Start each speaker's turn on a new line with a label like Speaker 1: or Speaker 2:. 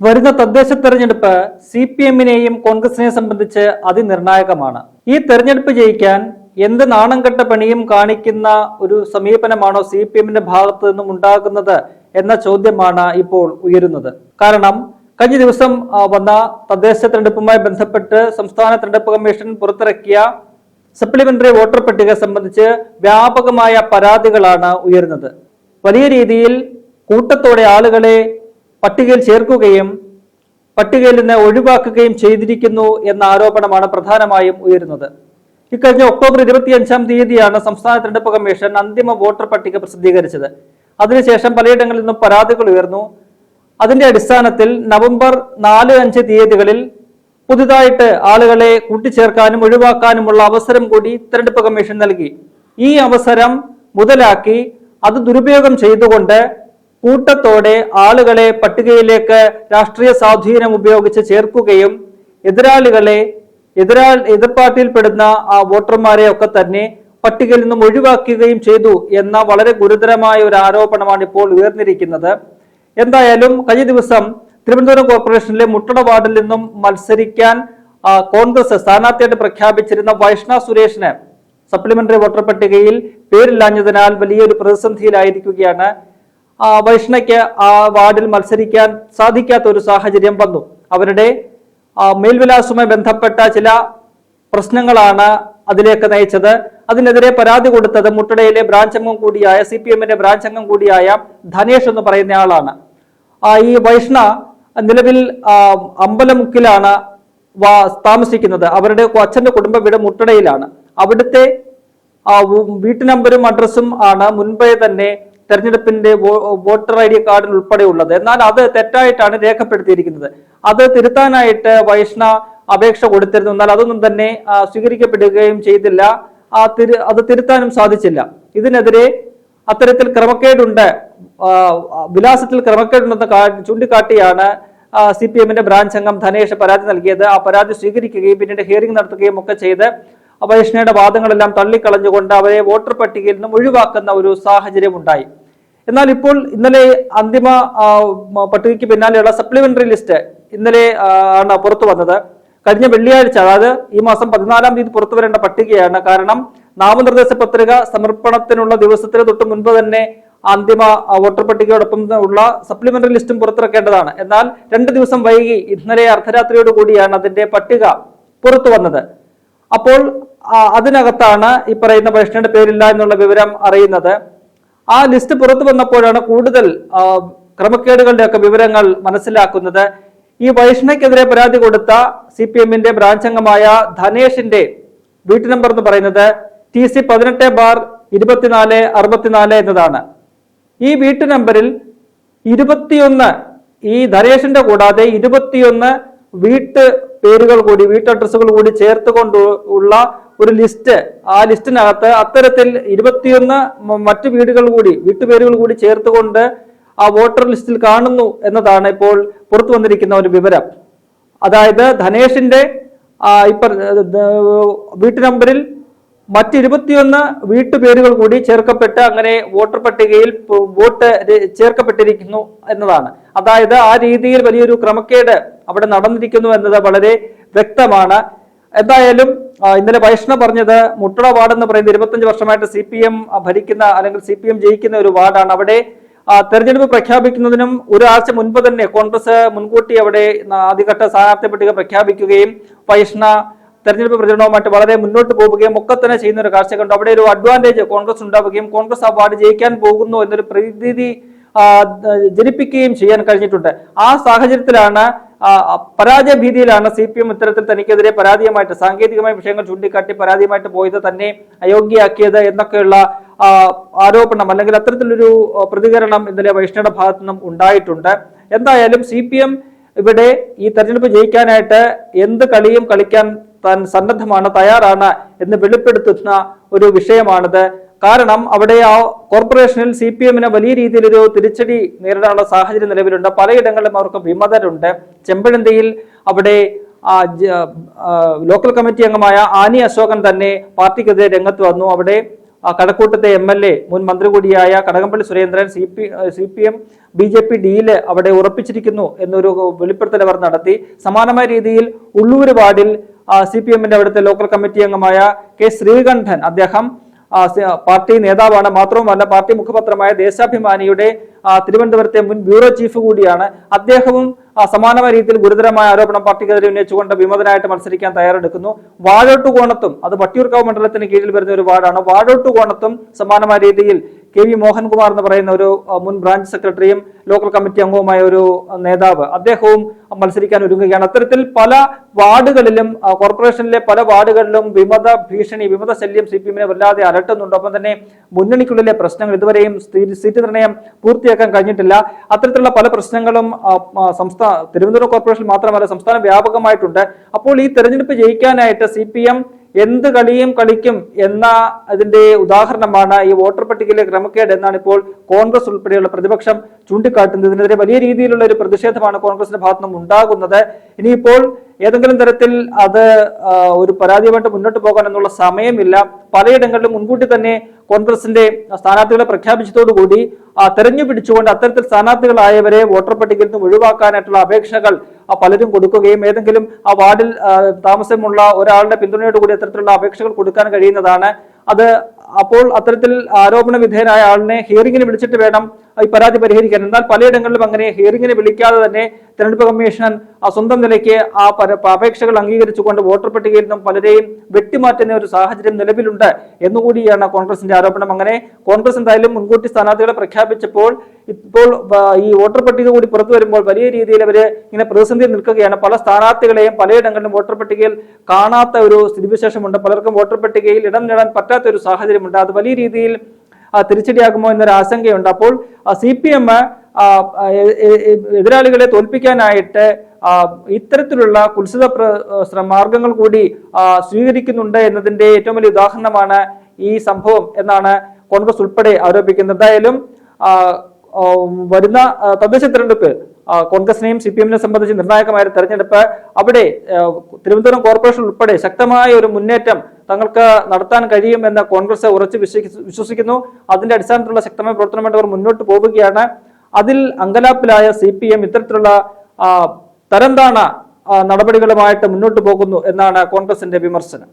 Speaker 1: വരുന്ന തദ്ദേശ തെരഞ്ഞെടുപ്പ് സി പി എമ്മിനെയും കോൺഗ്രസിനെയും സംബന്ധിച്ച് അതിനിർണായകമാണ്. ഈ തെരഞ്ഞെടുപ്പ് ജയിക്കാൻ എന്ത് നാണം കെട്ട പണിയും കാണിക്കുന്ന ഒരു സമീപനമാണോ സി പി എമ്മിന്റെ ഭാഗത്തു നിന്നും ഉണ്ടാകുന്നത് എന്ന ചോദ്യമാണ് ഇപ്പോൾ ഉയരുന്നത്. കാരണം കഴിഞ്ഞ ദിവസം വന്ന തദ്ദേശ തെരഞ്ഞെടുപ്പുമായി ബന്ധപ്പെട്ട് സംസ്ഥാന തെരഞ്ഞെടുപ്പ് കമ്മീഷൻ പുറത്തിറക്കിയ സപ്ലിമെന്ററി വോട്ടർ പട്ടിക സംബന്ധിച്ച് വ്യാപകമായ പരാതികളാണ് ഉയരുന്നത്. വലിയ രീതിയിൽ കൂട്ടത്തോടെ ആളുകളെ പട്ടികയിൽ ചേർക്കുകയും പട്ടികയിൽ നിന്ന് ഒഴിവാക്കുകയും ചെയ്തിരിക്കുന്നു എന്ന ആരോപണമാണ് പ്രധാനമായും ഉയരുന്നത്. ഇക്കഴിഞ്ഞ ഒക്ടോബർ ഇരുപത്തിയഞ്ചാം തീയതിയാണ് സംസ്ഥാന തെരഞ്ഞെടുപ്പ് കമ്മീഷൻ അന്തിമ വോട്ടർ പട്ടിക പ്രസിദ്ധീകരിച്ചത്. അതിനുശേഷം പലയിടങ്ങളിൽ നിന്നും പരാതികൾ ഉയർന്നു. അതിന്റെ അടിസ്ഥാനത്തിൽ നവംബർ നാല് അഞ്ച് തീയതികളിൽ പുതുതായിട്ട് ആളുകളെ കൂട്ടിച്ചേർക്കാനും ഒഴിവാക്കാനുമുള്ള അവസരം കൂടി തെരഞ്ഞെടുപ്പ് കമ്മീഷൻ നൽകി. ഈ അവസരം മുതലാക്കി അത് ദുരുപയോഗം ചെയ്തുകൊണ്ട് കൂട്ടത്തോടെ ആളുകളെ പട്ടികയിലേക്ക് രാഷ്ട്രീയ സ്വാധീനം ഉപയോഗിച്ച് ചേർക്കുകയും എതിരാളികളെ എതിരാ എതിർ പാർട്ടിയിൽപ്പെടുന്ന ആ വോട്ടർമാരെ ഒക്കെ തന്നെ പട്ടികയിൽ നിന്നും ഒഴിവാക്കുകയും ചെയ്തു എന്ന വളരെ ഗുരുതരമായ ഒരു ആരോപണമാണ് ഇപ്പോൾ ഉയർന്നിരിക്കുന്നത്. എന്തായാലും കഴിഞ്ഞ ദിവസം തിരുവനന്തപുരം കോർപ്പറേഷനിലെ മുട്ടട വാർഡിൽ നിന്നും മത്സരിക്കാൻ കോൺഗ്രസ് സ്ഥാനാർത്ഥിയായിട്ട് പ്രഖ്യാപിച്ചിരുന്ന വൈഷ്ണ സുരേഷിന് സപ്ലിമെന്ററി വോട്ടർ പട്ടികയിൽ പേരില്ലാഞ്ഞതിനാൽ വലിയൊരു പ്രതിസന്ധിയിലായിരിക്കുകയാണ് വൈഷ്ണയ്ക്ക് ആ വാർഡിൽ മത്സരിക്കാൻ സാധിക്കാത്ത ഒരു സാഹചര്യം വന്നു. അവരുടെ മേൽവിലാസവുമായി ബന്ധപ്പെട്ട ചില പ്രശ്നങ്ങളാണ് അതിലേക്ക് നയിച്ചത്. അതിനെതിരെ പരാതി കൊടുത്തത് മുട്ടടയിലെ ബ്രാഞ്ച് അംഗം കൂടിയായ സി പി എമ്മിന്റെ ബ്രാഞ്ച് അംഗം കൂടിയായ ധനേഷ് എന്ന് പറയുന്ന ആളാണ്. ഈ വൈഷ്ണ നിലവിൽ അമ്പലമുക്കിലാണ് താമസിക്കുന്നത്. അവരുടെ അച്ഛന്റെ കുടുംബ വീട് മുട്ടടയിലാണ്. അവിടുത്തെ വീട്ടു നമ്പരും അഡ്രസ്സും ആണ് മുൻപേ തന്നെ തെരഞ്ഞെടുപ്പിന്റെ വോട്ടർ ഐ ഡി കാർഡിൽ ഉൾപ്പെടെയുള്ളത്. എന്നാൽ അത് തെറ്റായിട്ടാണ് രേഖപ്പെടുത്തിയിരിക്കുന്നത്. അത് തിരുത്താനായിട്ട് വൈഷ്ണ അപേക്ഷ കൊടുത്തിരുന്നു. എന്നാൽ അതൊന്നും തന്നെ സ്വീകരിക്കപ്പെടുകയും ചെയ്തില്ല. ആ തിരു അത് തിരുത്താനും സാധിച്ചില്ല. ഇതിനെതിരെ അത്തരത്തിൽ ക്രമക്കേടുണ്ട്. വിലാസത്തിൽ ക്രമക്കേടുണ്ടെന്ന് ചൂണ്ടിക്കാട്ടിയാണ് സി പി എമ്മിന്റെ ബ്രാഞ്ച് അംഗം ധനേഷ് പരാതി നൽകിയത്. ആ പരാതി സ്വീകരിക്കുകയും പിന്നീട് ഹിയറിംഗ് നടത്തുകയും ഒക്കെ ചെയ്ത് വൈഷ്ണയുടെ വാദങ്ങളെല്ലാം തള്ളിക്കളഞ്ഞുകൊണ്ട് അവരെ വോട്ടർ പട്ടികയിൽ നിന്നും ഒഴിവാക്കുന്ന ഒരു സാഹചര്യം ഉണ്ടായി. എന്നാൽ ഇപ്പോൾ ഇന്നലെ അന്തിമ പട്ടികയ്ക്ക് പിന്നാലെയുള്ള സപ്ലിമെന്ററി ലിസ്റ്റ് ഇന്നലെ ആണ് പുറത്തു വന്നത്. കഴിഞ്ഞ വെള്ളിയാഴ്ച അതായത് ഈ മാസം പതിനാലാം തീയതി പുറത്തു വരേണ്ട പട്ടികയാണ്. കാരണം നാമനിർദ്ദേശ പത്രിക സമർപ്പണത്തിനുള്ള ദിവസത്തിന് തൊട്ട് മുൻപ് തന്നെ അന്തിമ വോട്ടർ പട്ടികയോടൊപ്പം ഉള്ള സപ്ലിമെന്ററി ലിസ്റ്റും പുറത്തിറക്കേണ്ടതാണ്. എന്നാൽ രണ്ട് ദിവസം വൈകി ഇന്നലെ അർദ്ധരാത്രിയോട് കൂടിയാണ് അതിന്റെ പട്ടിക പുറത്തു വന്നത്. അപ്പോൾ അതിനകത്താണ് ഈ പറയുന്ന പരീക്ഷയുടെ പേരില്ല എന്നുള്ള വിവരം അറിയുന്നത്. ആ ലിസ്റ്റ് പുറത്തു വന്നപ്പോഴാണ് കൂടുതൽ ക്രമക്കേടുകളുടെയൊക്കെ വിവരങ്ങൾ മനസ്സിലാക്കുന്നത്. ഈ വൈഷ്ണയ്ക്കെതിരെ പരാതി കൊടുത്ത സി പി എമ്മിന്റെ ബ്രാഞ്ച് അംഗമായ ധനേഷിന്റെ വീട്ടു നമ്പർ എന്ന് പറയുന്നത് ടി സി പതിനെട്ട് ബാർ ഇരുപത്തിനാല് അറുപത്തിനാല് എന്നതാണ്. ഈ വീട്ടു നമ്പറിൽ ഇരുപത്തിയൊന്ന് ഈ ധനേഷിന്റെ കൂടാതെ ഇരുപത്തിയൊന്ന് വീട്ട് പേരുകൾ കൂടി വീട്ട് അഡ്രസ്സുകൾ കൂടി ചേർത്തുകൊണ്ട് ഉള്ള ഒരു ലിസ്റ്റ്. ആ ലിസ്റ്റിനകത്ത് അത്തരത്തിൽ ഇരുപത്തിയൊന്ന് മറ്റു വീടുകൾ കൂടി വീട്ടുപേരുകൾ കൂടി ചേർത്തുകൊണ്ട് ആ വോട്ടർ ലിസ്റ്റിൽ കാണുന്നു എന്നതാണ് ഇപ്പോൾ പുറത്തു വന്നിരിക്കുന്ന ഒരു വിവരം. അതായത് ധനേഷിന്റെ ഇപ്പൊ വീട്ടു നമ്പറിൽ മറ്റ് ഇരുപത്തിയൊന്ന് വീട്ടുപേരുകൾ കൂടി ചേർക്കപ്പെട്ട് അങ്ങനെ വോട്ടർ പട്ടികയിൽ വോട്ട് ചേർക്കപ്പെട്ടിരിക്കുന്നു എന്നതാണ്. അതായത് ആ രീതിയിൽ വലിയൊരു ക്രമക്കേട് അവിടെ നടന്നിരിക്കുന്നു എന്നത് വളരെ വ്യക്തമാണ്. എന്തായാലും ഇന്നലെ വൈഷ്ണവ് പറഞ്ഞത് മുട്ടട വാർഡ് എന്ന് പറയുന്നത് ഇരുപത്തഞ്ച് വർഷമായിട്ട് സി പി എം ഭരിക്കുന്ന അല്ലെങ്കിൽ സി പി എം ജയിക്കുന്ന ഒരു വാർഡാണ്. അവിടെ തെരഞ്ഞെടുപ്പ് പ്രഖ്യാപിക്കുന്നതിനും ഒരാഴ്ച മുൻപ് തന്നെ കോൺഗ്രസ് മുൻകൂട്ടി അവിടെ ആദ്യഘട്ട സ്ഥാനാർത്ഥി പട്ടിക പ്രഖ്യാപിക്കുകയും വൈഷ്ണ തെരഞ്ഞെടുപ്പ് പ്രചരണവുമായിട്ട് വളരെ മുന്നോട്ട് പോവുകയും ഒക്കെ തന്നെ ചെയ്യുന്ന ഒരു കാഴ്ച കണ്ടു. അവിടെ ഒരു അഡ്വാന്റേജ് കോൺഗ്രസ് ഉണ്ടാവുകയും കോൺഗ്രസ് ആ വാർഡ് ജയിക്കാൻ പോകുന്നു എന്നൊരു പ്രതീതി ജനിപ്പിക്കുകയും ചെയ്യാൻ കഴിഞ്ഞിട്ടുണ്ട്. ആ സാഹചര്യത്തിലാണ് പരാജയ ഭീതിയിലാണ് സി പി എം ഇത്തരത്തിൽ തനിക്കെതിരെ പരാതിയുമായിട്ട് സാങ്കേതികമായ വിഷയങ്ങൾ ചൂണ്ടിക്കാട്ടി പരാതിയുമായിട്ട് പോയത് തന്നെ അയോഗ്യയാക്കിയത് എന്നൊക്കെയുള്ള ആരോപണം അല്ലെങ്കിൽ അത്തരത്തിലൊരു പ്രതികരണം ഇന്നലെ വൈഷ്ണയുടെ ഭാഗത്തു നിന്നും ഉണ്ടായിട്ടുണ്ട്. എന്തായാലും സി പി എം ഇവിടെ ഈ തെരഞ്ഞെടുപ്പ് ജയിക്കാനായിട്ട് എന്ത് കളിയും കളിക്കാൻ താൻ സന്നദ്ധമാണ് തയ്യാറാണ് എന്ന് വെളിപ്പെടുത്തുന്ന ഒരു വിഷയമാണിത്. കാരണം അവിടെ ആ കോർപ്പറേഷനിൽ സി പി എമ്മിന് വലിയ രീതിയിലൊരു തിരിച്ചടി നേരിടാനുള്ള സാഹചര്യം നിലവിലുണ്ട്. പലയിടങ്ങളിലും അവർക്ക് വിമതരുണ്ട്. ചെമ്പഴന്തിയിൽ അവിടെ ലോക്കൽ കമ്മിറ്റി അംഗമായ ആനി അശോകൻ തന്നെ പാർട്ടിക്കെതിരെ രംഗത്ത് വന്നു. അവിടെ കടക്കൂട്ടത്തെ എം എൽ എ മുൻ മന്ത്രി കൂടിയായ Kadakampally Surendran C P C P M B J P ഡിയിൽ അവിടെ ഉറപ്പിച്ചിരിക്കുന്നു എന്നൊരു വെളിപ്പെടുത്തൽ അവർ നടത്തി. സമാനമായ രീതിയിൽ ഉള്ളൂർ വാർഡിൽ സി പി എമ്മിന്റെ അവിടുത്തെ ലോക്കൽ കമ്മിറ്റി അംഗമായ കെ ശ്രീകണ്ഠൻ അദ്ദേഹം പാർട്ടി നേതാവാണ്. മാത്രവുമല്ല പാർട്ടി മുഖപത്രമായ ദേശാഭിമാനിയുടെ തിരുവനന്തപുരത്തെ മുൻ ബ്യൂറോ ചീഫ് കൂടിയാണ്. അദ്ദേഹവും സമാനമായ രീതിയിൽ ഗുരുതരമായ ആരോപണം പാർട്ടിക്കെതിരെ ഉന്നയിച്ചുകൊണ്ട് വിമതനായിട്ട് മത്സരിക്കാൻ തയ്യാറെടുക്കുന്നു. വാഴോട്ടുകോണത്തും അത് വട്ടിയൂർക്കാവ് മണ്ഡലത്തിന് കീഴിൽ വരുന്ന ഒരു വാർഡാണ്. വാഴോട്ടുകോണത്തും സമാനമായ രീതിയിൽ കെ വി മോഹൻകുമാർ എന്ന് പറയുന്ന ഒരു മുൻ ബ്രാഞ്ച് സെക്രട്ടറിയും ലോക്കൽ കമ്മിറ്റി അംഗവുമായ ഒരു നേതാവ് അദ്ദേഹവും മത്സരിക്കാൻ ഒരുങ്ങുകയാണ്. അത്തരത്തിൽ പല വാർഡുകളിലും കോർപ്പറേഷനിലെ പല വാർഡുകളിലും വിമത ഭീഷണി വിമത ശല്യം സി പി എമ്മിനെ വല്ലാതെ അലട്ടുന്നുണ്ട്. ഒപ്പം തന്നെ മുന്നണിക്കുള്ളിലെ പ്രശ്നങ്ങൾ ഇതുവരെയും സീറ്റ് നിർണയം പൂർത്തിയാക്കാൻ കഴിഞ്ഞിട്ടില്ല. അത്തരത്തിലുള്ള പല പ്രശ്നങ്ങളും സംസ്ഥാന തിരുവനന്തപുരം കോർപ്പറേഷൻ മാത്രമല്ല സംസ്ഥാനം വ്യാപകമായിട്ടുണ്ട്. അപ്പോൾ ഈ തെരഞ്ഞെടുപ്പ് ജയിക്കാനായിട്ട് സി പി എം എന്ത് കളിയും കളിക്കും എന്ന അതിന്റെ ഉദാഹരണമാണ് ഈ വോട്ടർ പട്ടികയിലെ ക്രമക്കേട് എന്നാണ് ഇപ്പോൾ കോൺഗ്രസ് ഉൾപ്പെടെയുള്ള പ്രതിപക്ഷം ചൂണ്ടിക്കാട്ടുന്നത് ഇതിനെതിരെ വലിയ രീതിയിലുള്ള ഒരു പ്രതിഷേധമാണ് കോൺഗ്രസിന്റെ ഭാഗത്തു നിന്നും ഉണ്ടാകുന്നത്. ഇനിയിപ്പോൾ ഏതെങ്കിലും തരത്തിൽ അത് ഒരു പരാതിയുമായിട്ട് മുന്നോട്ട് പോകാൻ എന്നുള്ള സമയമില്ല. പലയിടങ്ങളിലും മുൻകൂട്ടി തന്നെ കോൺഗ്രസിന്റെ സ്ഥാനാർത്ഥികളെ പ്രഖ്യാപിച്ചതോടുകൂടി തെരഞ്ഞു പിടിച്ചുകൊണ്ട് അത്തരത്തിൽ സ്ഥാനാർത്ഥികളായവരെ വോട്ടർ പട്ടികയിൽ നിന്ന് ഒഴിവാക്കാനായിട്ടുള്ള അപേക്ഷകൾ പലരും കൊടുക്കുകയും ഏതെങ്കിലും ആ വാർഡിൽ താമസമുള്ള ഒരാളുടെ പിന്തുണയോടുകൂടി അത്തരത്തിലുള്ള അപേക്ഷകൾ കൊടുക്കാൻ കഴിയുന്നതാണ്. അത് അപ്പോൾ അത്തരത്തിൽ ആരോപണ വിധേയനായ ആളിനെ ഹിയറിംഗിന് വിളിച്ചിട്ട് വേണം ഈ പരാതി പരിഹരിക്കാൻ. എന്നാൽ പലയിടങ്ങളിലും അങ്ങനെ ഹിയറിംഗിന് വിളിക്കാതെ തന്നെ തെരഞ്ഞെടുപ്പ് കമ്മീഷൻ ആ സ്വന്തം നിലയ്ക്ക് ആ അപേക്ഷകൾ അംഗീകരിച്ചുകൊണ്ട് വോട്ടർ പട്ടികയിൽ നിന്നും പലരെയും വെട്ടിമാറ്റുന്ന ഒരു സാഹചര്യം നിലവിലുണ്ട് എന്നുകൂടിയാണ് കോൺഗ്രസിന്റെ ആരോപണം. അങ്ങനെ കോൺഗ്രസ് എന്തായാലും മുൻകൂട്ടി സ്ഥാനാർത്ഥികളെ പ്രഖ്യാപിച്ചപ്പോൾ ഇപ്പോൾ ഈ വോട്ടർ പട്ടിക കൂടി പുറത്തു വരുമ്പോൾ വലിയ രീതിയിൽ അവർ ഇങ്ങനെ പ്രതിസന്ധി നിൽക്കുകയാണ്. പല സ്ഥാനാർത്ഥികളെയും പലയിടങ്ങളിലും വോട്ടർ പട്ടികയിൽ കാണാത്ത ഒരു സ്ഥിതിവിശേഷമുണ്ട്. പലർക്കും വോട്ടർ പട്ടികയിൽ ഇടം നേടാൻ പറ്റാത്ത ഒരു സാഹചര്യമുണ്ട് അത് വലിയ രീതിയിൽ തിരിച്ചടിയാകുമോ എന്നൊരു ആശങ്കയുണ്ട്. അപ്പോൾ സി പി എം എതിരാളികളെ തോൽപ്പിക്കാനായിട്ട് ഇത്തരത്തിലുള്ള കുൽസിത മാർഗങ്ങൾ കൂടി സ്വീകരിക്കുന്നുണ്ട് എന്നതിന്റെ ഏറ്റവും വലിയ ഉദാഹരണമാണ് ഈ സംഭവം എന്നാണ് കോൺഗ്രസ് ഉൾപ്പെടെ ആരോപിക്കുന്നത്. എന്തായാലും വരുന്ന തദ്ദേശ തെരഞ്ഞെടുപ്പ് കോൺഗ്രസിനെയും സി പി എമ്മിനെ സംബന്ധിച്ച് നിർണായകമായ തെരഞ്ഞെടുപ്പ് അവിടെ തിരുവനന്തപുരം കോർപ്പറേഷൻ ഉൾപ്പെടെ ശക്തമായ ഒരു മുന്നേറ്റം തങ്ങൾക്ക് നടത്താൻ കഴിയും എന്ന് കോൺഗ്രസ് ഉറച്ച് വിശ്വസിക്കുന്നു. അതിന്റെ അടിസ്ഥാനത്തിലുള്ള ശക്തമായ പ്രവർത്തനമായിട്ട് അവർ മുന്നോട്ട് പോവുകയാണ്. അതിൽ അങ്കലാപ്പിലായ സി പി എം ഇത്തരത്തിലുള്ള തരംതാണ നടപടികളുമായിട്ട് മുന്നോട്ട് പോകുന്നു എന്നാണ് കോൺഗ്രസിന്റെ വിമർശനം.